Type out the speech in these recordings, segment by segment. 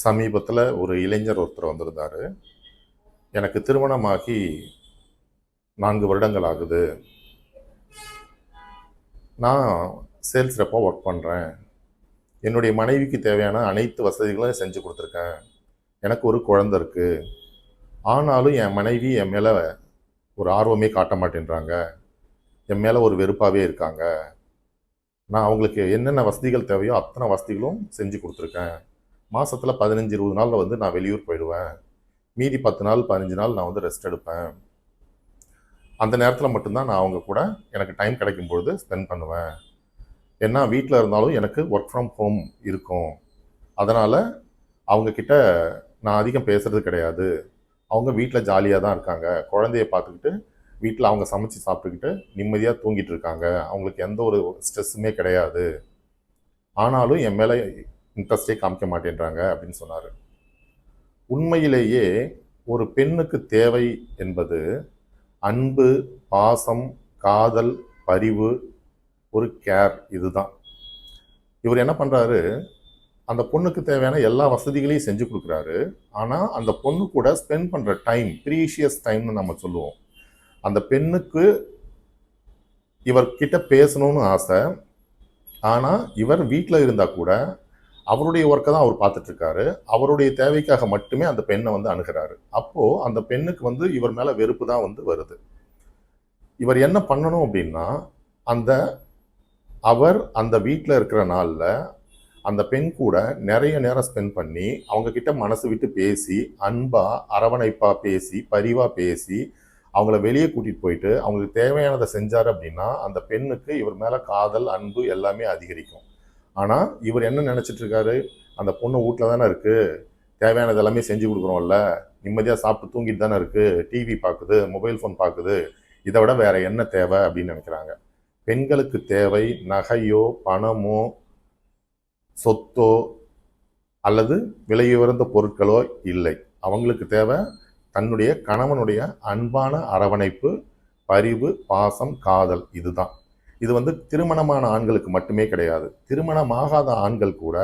சமீபத்தில் ஒரு இளைஞர் ஒருத்தர் வந்திருந்தாரு. எனக்கு திருமணமாகி நான்கு வருடங்கள் ஆகுது. நான் சேல்ஸ் ரெப்பாக ஒர்க் பண்ணுறேன் என்னுடைய மனைவிக்கு தேவையான அனைத்து வசதிகளும் செஞ்சு கொடுத்துருக்கேன். எனக்கு ஒரு குழந்தை இருக்குது ஆனாலும் என் மனைவி என் மேலே ஒரு ஆர்வமே காட்ட மாட்டேன்றாங்க. என் மேலே ஒரு வெறுப்பாகவே இருக்காங்க. நான் அவங்களுக்கு என்னென்ன வசதிகள் தேவையோ அத்தனை வசதிகளும் செஞ்சு கொடுத்துருக்கேன். மாதத்தில் பதினஞ்சு இருபது நாளில் வந்து நான் வெளியூர் போயிடுவேன். மீதி பத்து நாள் பதினஞ்சு நாள் நான் வந்து ரெஸ்ட் எடுப்பேன். அந்த நேரத்தில் மட்டும்தான் நான் அவங்க கூட எனக்கு டைம் கிடைக்கும் பொழுது ஸ்பெண்ட் பண்ணுவேன். ஏன்னா வீட்டில் இருந்தாலும் எனக்கு ஒர்க் ஃப்ரம் ஹோம் இருக்கும். அதனால் அவங்கக்கிட்ட நான் அதிகம் பேசுகிறது கிடையாது. அவங்க வீட்டில் ஜாலியாக தான் இருக்காங்க. குழந்தைய பார்த்துக்கிட்டு வீட்டில் அவங்க சமைச்சு சாப்பிட்டுக்கிட்டு நிம்மதியாக தூங்கிட்டு இருக்காங்க. அவங்களுக்கு எந்த ஒரு ஸ்ட்ரெஸ்ஸுமே கிடையாது. ஆனாலும் என் மேலே இன்ட்ரெஸ்டே காமிக்க மாட்டேன்றாங்க அப்படின்னு சொன்னார். உண்மையிலேயே ஒரு பெண்ணுக்கு தேவை என்பது அன்பு பாசம் காதல் பரிவு ஒரு கேர் இதுதான். இவர் என்ன பண்ணுறாரு அந்த பொண்ணுக்கு தேவையான எல்லா வசதிகளையும் செஞ்சு கொடுக்குறாரு. ஆனால் அந்த பொண்ணு கூட ஸ்பெண்ட் பண்ணுற டைம் ப்ரீஷியஸ் டைம்னு நம்ம சொல்லுவோம். அந்த பெண்ணுக்கு இவர்கிட்ட பேசணும்னு ஆசை. ஆனால் இவர் வீட்டில் இருந்தால் கூட அவருடைய ஒர்க்கை தான் அவர் பார்த்துட்ருக்காரு. அவருடைய தேவைக்காக மட்டுமே அந்த பெண்ணை வந்து அணுகிறாரு. அப்போது அந்த பெண்ணுக்கு வந்து இவர் மேலே வெறுப்பு தான் வந்து வருது. இவர் என்ன பண்ணணும் அப்படின்னா அந்த அவர் அந்த வீட்டில் இருக்கிற நாளில் அந்த பெண் கூட நிறைய நேரம் ஸ்பெண்ட் பண்ணி அவங்கக்கிட்ட மனசு விட்டு பேசி அன்பாக அரவணைப்பாக பேசி பரிவாக பேசி அவங்கள வெளியே கூட்டிகிட்டு போயிட்டு அவங்களுக்கு தேவையானதை செஞ்சார் அப்படின்னா அந்த பெண்ணுக்கு இவர் மேலே காதல் அன்பு எல்லாமே அதிகரிக்கும். ஆனால் இவர் என்ன நினச்சிட்டு இருக்காரு அந்த பொண்ணு வீட்டில் தானே இருக்குது தேவையானது எல்லாமே செஞ்சு கொடுக்குறோம்ல நிம்மதியாக சாப்பிட்டு தூங்கிட்டு தானே இருக்குது டிவி பார்க்குது மொபைல் ஃபோன் பார்க்குது இதை விட வேறு என்ன தேவை அப்படின்னு நினைக்கிறாங்க. பெண்களுக்கு தேவை நகையோ பணமோ சொத்தோ அல்லது விலையுயர்ந்த பொருட்களோ இல்லை. அவங்களுக்கு தேவை தன்னுடைய கணவனுடைய அன்பான அரவணைப்பு பரிவு பாசம் காதல். இதுதான். இது வந்து திருமணமான ஆண்களுக்கு மட்டுமே கிடையாது. திருமணமாகாத ஆண்கள் கூட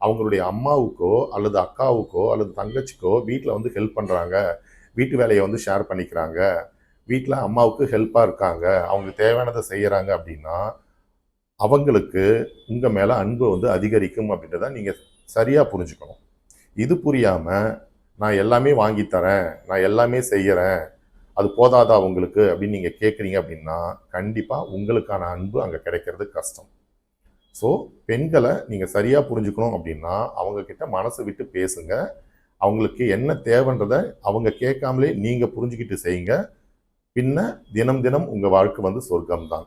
அவங்களுடைய அம்மாவுக்கோ அல்லது அக்காவுக்கோ அல்லது தங்கச்சிக்கோ வீட்டில் வந்து ஹெல்ப் பண்ணுறாங்க வீட்டு வேலையை வந்து ஷேர் பண்ணிக்கிறாங்க. வீட்டில் அம்மாவுக்கு ஹெல்ப்பாக இருக்காங்க. அவங்களுக்கு தேவையானதை செய்கிறாங்க அப்படின்னா அவங்களுக்கு உங்கள் மேலே அன்பு வந்து அதிகரிக்கும் அப்படின்றத நீங்கள் சரியாக புரிஞ்சுக்கணும். இது புரியாமல் நான் எல்லாமே வாங்கித்தரேன் நான் எல்லாமே செய்கிறேன் அது போதாதா உங்களுக்கு அப்படின்னு நீங்கள் கேட்குறீங்க அப்படின்னா கண்டிப்பாக உங்களுக்கான அன்பு அங்கே கிடைக்கிறது கஷ்டம். ஸோ பெண்களை நீங்கள் சரியாக புரிஞ்சுக்கணும் அப்படின்னா அவங்கக்கிட்ட மனசை விட்டு பேசுங்க. அவங்களுக்கு என்ன தேவைன்றதை அவங்க கேட்காமலே நீங்கள் புரிஞ்சுக்கிட்டு செய்யுங்க. பின்ன தினம் தினம் உங்கள் வாழ்க்கை வந்து சொர்க்கம்தான்.